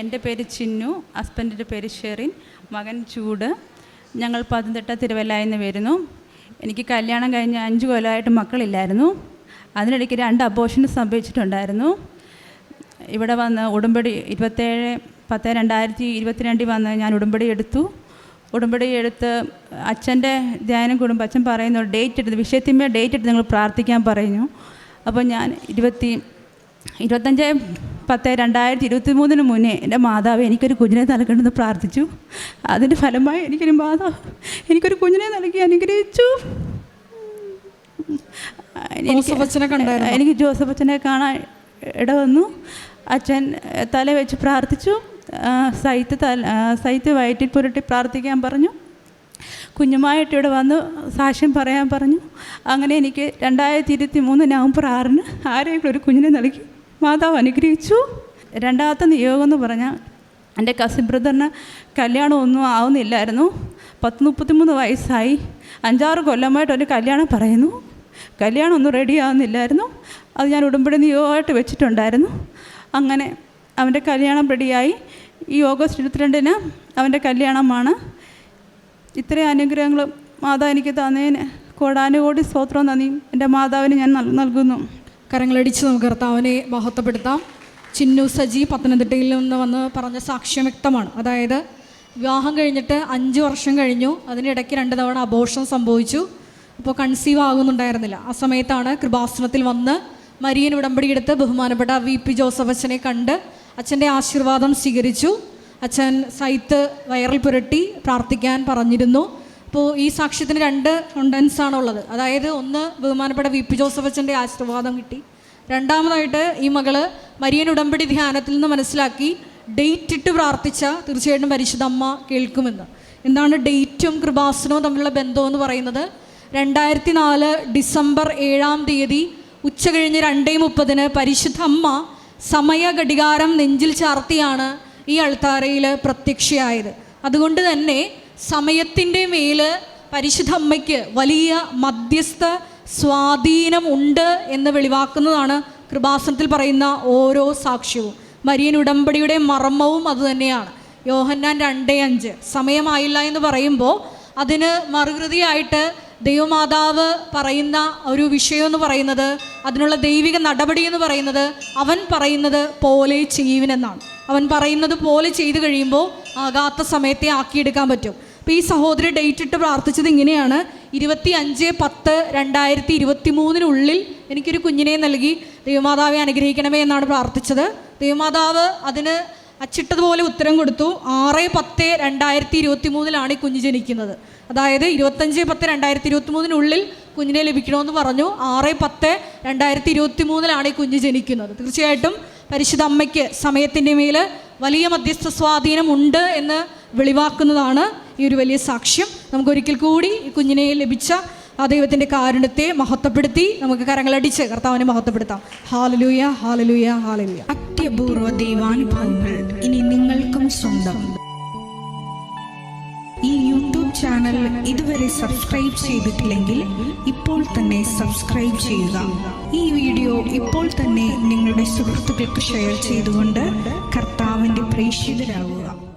എന്റെ പേര് ചിന്നു ഹസ്ബൻഡിന്റെ പേര് ഷെറിൻ മകൻ ചൂട്. ഞങ്ങൾ പത്തനംതിട്ട തിരുവല്ലായിൽ നിന്ന് വരുന്നു. എനിക്ക് കല്യാണം കഴിഞ്ഞ് അഞ്ച് കൊല്ലമായിട്ട് മക്കളില്ലായിരുന്നു. അതിനിടയ്ക്ക് രണ്ട് അബോഷൻ സംഭവിച്ചിട്ടുണ്ടായിരുന്നു. ഇവിടെ വന്ന് ഉടമ്പടി ഇരുപത്തേഴ് പത്ത് രണ്ടായിരത്തി ഇരുപത്തിരണ്ടിൽ വന്ന് ഞാൻ ഉടമ്പടി എടുത്തു. ഉടമ്പടി എടുത്ത് അച്ഛന്റെ ധ്യാനം കൂടുമ്പോൾ അച്ഛൻ പറയുന്നു ഡേറ്റ് എടുത്ത് വിഷയത്തിന്മേൽ ഡേറ്റ് എടുത്ത് നിങ്ങൾ പ്രാർത്ഥിക്കാൻ പറയുന്നു. അപ്പോൾ ഞാൻ ഇരുപത്തി ഇരുപത്തഞ്ച് പത്ത് രണ്ടായിരത്തി ഇരുപത്തി മൂന്നിന് മുന്നേ എന്റെ മാതാവ് എനിക്കൊരു കുഞ്ഞിനെ നൽകണമെന്ന് പ്രാർത്ഥിച്ചു. അതിന്റെ ഫലമായി എനിക്കൊരു മാതാവ് എനിക്കൊരു കുഞ്ഞിനെ നൽകി അനുഗ്രഹിച്ചു? എനിക്ക് ജോസഫ് അച്ഛനെ കാണാൻ ഇട വന്നു. അച്ഛൻ തല വെച്ച് പ്രാർത്ഥിച്ചു. സൈത്ത് തല സൈത്ത് വയറ്റിൽ പുരട്ടി പ്രാർത്ഥിക്കാൻ പറഞ്ഞു. കുഞ്ഞുമായിട്ട് ഇവിടെ വന്ന് സാക്ഷ്യം പറയാൻ പറഞ്ഞു. അങ്ങനെ എനിക്ക് രണ്ടായിരത്തി ഇരുപത്തി മൂന്ന് നവംബർ ആറിന് ആരെങ്കിലും ഒരു കുഞ്ഞിനെ നൽകി മാതാവ് അനുഗ്രഹിച്ചു. രണ്ടാമത്തെ നിയോഗം എന്ന് പറഞ്ഞാൽ എന്റെ കസിൻ ബ്രദറിന് കല്യാണം ഒന്നും ആവുന്നില്ലായിരുന്നു. പത്ത് മുപ്പത്തിമൂന്ന് വയസ്സായി. അഞ്ചാറ് കൊല്ലമായിട്ട് ഒരു കല്യാണം പറയുന്നു. കല്യാണം ഒന്നും റെഡി ആവുന്നില്ലായിരുന്നു. അത് ഞാൻ ഉടുമ്പടി നിയോഗമായിട്ട് വെച്ചിട്ടുണ്ടായിരുന്നു. അങ്ങനെ അവന്റെ കല്യാണം റെഡിയായി ഈ ഓഗസ്റ്റ് ഇരുപത്തിരണ്ടിന് അവന്റെ കല്യാണമാണ്. ഇത്രയും അനുഗ്രഹങ്ങൾ മാതാവ് എനിക്ക് തന്നതിന് കോടാനുകോടി സ്തോത്രം നന്ദി. എന്റെ മാതാവിന് ഞാൻ നൽ- നൽകുന്നു. കരങ്ങളടിച്ച് നമുക്ക് കർത്താവിനെ മഹത്വപ്പെടുത്താം. ചിന്നു സജി പത്തനംതിട്ടയിൽ നിന്ന് വന്ന് പറഞ്ഞ സാക്ഷ്യം വ്യക്തമാണ്. അതായത് വിവാഹം കഴിഞ്ഞിട്ട് അഞ്ച് വർഷം കഴിഞ്ഞു. അതിനിടയ്ക്ക് രണ്ട് തവണ അബോഷം സംഭവിച്ചു. അപ്പോൾ കൺസീവ് ആകുന്നുണ്ടായിരുന്നില്ല. ആ സമയത്താണ് കൃപാസനത്തിൽ വന്ന് മരിയൻ ഉടമ്പടിയെടുത്ത് ബഹുമാനപ്പെട്ട വി പി ജോസഫ് അച്ഛനെ കണ്ട് അച്ഛന്റെ ആശീർവാദം സ്വീകരിച്ചു. അച്ഛൻ സൈത്ത് വയറിൽ പുരട്ടി പ്രാർത്ഥിക്കാൻ പറഞ്ഞിരുന്നു. അപ്പോൾ ഈ സാക്ഷ്യത്തിന് രണ്ട് കൊണ്ടൻസ് ആണുള്ളത്. അതായത് ഒന്ന് ബഹുമാനപ്പെട്ട വി. പി. ജോസഫ് അച്ഛന്റെ ആശീർവാദം കിട്ടി. രണ്ടാമതായിട്ട് ഈ മകൾ മരിയൻ ഉടമ്പടി ധ്യാനത്തിൽ നിന്ന് മനസ്സിലാക്കി ഡേറ്റ് ഇട്ട് പ്രാർത്ഥിച്ച തീർച്ചയായിട്ടും പരിശുദ്ധ അമ്മ കേൾക്കുമെന്ന്. എന്താണ് ഡേറ്റും കൃപാസനവും തമ്മിലുള്ള ബന്ധം എന്ന് പറയുന്നത്? രണ്ടായിരത്തി നാല് ഡിസംബർ ഏഴാം തീയതി ഉച്ച കഴിഞ്ഞ് രണ്ടേ മുപ്പതിന് പരിശുദ്ധ അമ്മ സമയ ഘടികാരം നെഞ്ചിൽ ചാർത്തിയാണ് ഈ അൾത്താരയിൽ പ്രത്യക്ഷയായത്. അതുകൊണ്ട് തന്നെ സമയത്തിന്റെ മേൽ പരിശുദ്ധ അമ്മയ്ക്ക് വലിയ മധ്യസ്ഥ സ്വാധീനം ഉണ്ട് എന്ന് വെളിവാക്കുന്നതാണ് കൃപാസനത്തിൽ പറയുന്ന ഓരോ സാക്ഷ്യവും. മരിയൻ ഉടമ്പടിയുടെ മർമ്മവും അതുതന്നെയാണ് യോഹന്നാൻ രണ്ടേ അഞ്ച്. സമയമായില്ല എന്ന് പറയുമ്പോൾ അതിന് മറുകൃതിയായിട്ട് ദൈവമാതാവ് പറയുന്ന ഒരു വിഷയം എന്ന് പറയുന്നത് അതിനുള്ള ദൈവിക നടപടി എന്ന് പറയുന്നത് അവൻ പറയുന്നത് പോലെ ചെയ്യുവിനെന്നാണ് അവൻ പറയുന്നത് പോലെ ചെയ്തു കഴിയുമ്പോൾ ആകാത്ത സമയത്തെ ആക്കിയെടുക്കാൻ പറ്റും. അപ്പോൾ ഈ സഹോദരി ഡേറ്റ് ഇട്ട് പ്രാർത്ഥിച്ചത് ഇങ്ങനെയാണ്. ഇരുപത്തി അഞ്ച് പത്ത് രണ്ടായിരത്തി ഇരുപത്തി മൂന്നിനുള്ളിൽ എനിക്കൊരു കുഞ്ഞിനെ നൽകി ദൈവമാതാവെ അനുഗ്രഹിക്കണമേ എന്നാണ് പ്രാർത്ഥിച്ചത്. ദൈവമാതാവ് അതിന് അച്ചിട്ടതുപോലെ ഉത്തരം കൊടുത്തു. ആറ് പത്ത് രണ്ടായിരത്തി ഇരുപത്തി മൂന്നിലാണ് ഈ കുഞ്ഞ് ജനിക്കുന്നത്. അതായത് ഇരുപത്തഞ്ച് പത്ത് രണ്ടായിരത്തി ഇരുപത്തി മൂന്നിനുള്ളിൽ കുഞ്ഞിനെ ലഭിക്കണമെന്ന് പറഞ്ഞു. ആറ് പത്ത് രണ്ടായിരത്തി ഇരുപത്തി മൂന്നിലാണ് ഈ കുഞ്ഞ് ജനിക്കുന്നത്. തീർച്ചയായിട്ടും പരിശുദ്ധ അമ്മയ്ക്ക് സമയത്തിന്റെ മേൽ വലിയ മധ്യസ്ഥ സ്വാധീനം ഉണ്ട് എന്ന് വെളിവാക്കുന്നതാണ് ഈ ഒരു വലിയ സാക്ഷ്യം. നമുക്ക് ഒരിക്കൽ കൂടി ഈ കുഞ്ഞിനെ ലഭിച്ച ആ ദൈവത്തിന്റെ കാരുണ്യത്തെ മഹത്വപ്പെടുത്തി നമുക്ക് കരങ്ങളടിച്ച് കർത്താവിനെ മഹത്വപ്പെടുത്താം. ഹാലലൂയ ഹാലലൂയ ഹാലലൂയ അത്യപൂർവ ദൈവാനുഭവങ്ങൾ ഇനി നിങ്ങൾക്കും സ്വന്തം. ഈ യൂട്യൂബ് ചാനൽ ഇതുവരെ സബ്സ്ക്രൈബ് ചെയ്തിട്ടില്ലെങ്കിൽ ഇപ്പോൾ തന്നെ സബ്സ്ക്രൈബ് ചെയ്യുക. ഈ വീഡിയോ ഇപ്പോൾ തന്നെ നിങ്ങളുടെ സുഹൃത്തുക്കൾക്ക് ഷെയർ ചെയ്തുകൊണ്ട് കർത്താവിന്റെ പ്രേക്ഷിതരാകുക